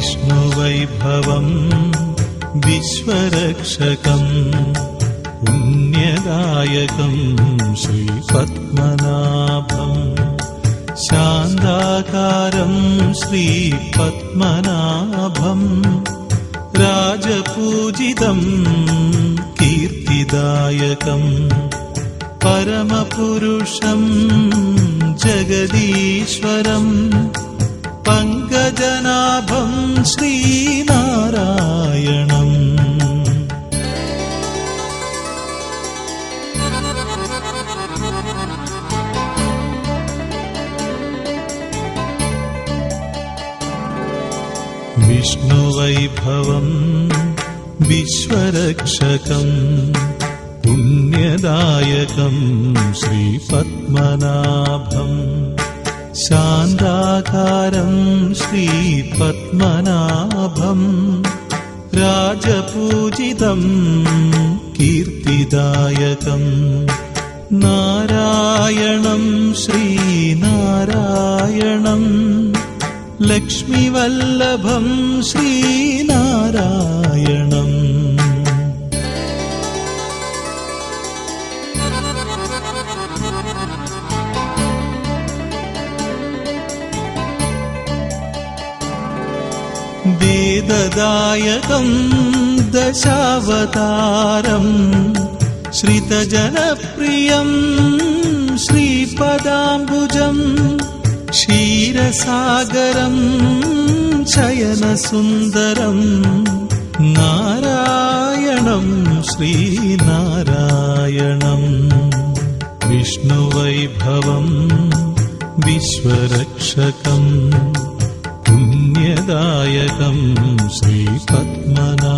विष्णुवैभवम् विश्वरक्षकम् पुण्यदायकम् श्रीपद्मनाभम् शान्ताकारम् श्रीपद्मनाभम् राजपूजितम् कीर्तिदायकम् परमपुरुषम् जगदीश्वरम् पङ्कजनाभम् ശ്രീനാരായണം. വിഷ്ണുവൈഭവം വിശ്വരക്ഷകം പുണ്യദായകം ശ്രീപത്മനാഭം ശാന്താക शान्ताकारम् श्रीपद्मनाभम् राजपूजितम् कीर्तिदायकम् नारायणम् श्रीनारायणम् लक्ष्मीवल्लभम् श्रीनारायणम् वेददायकम् दशावतारम् श्रितजनप्रियम् श्रीपदाम्बुजम् क्षीरसागरम् शयनसुन्दरम् नारायणम् श्रीनारायणम् विष्णुवैभवम् विश्वरक्षकम् പുണ്യദായകം ശ്രീപത്മനാഭം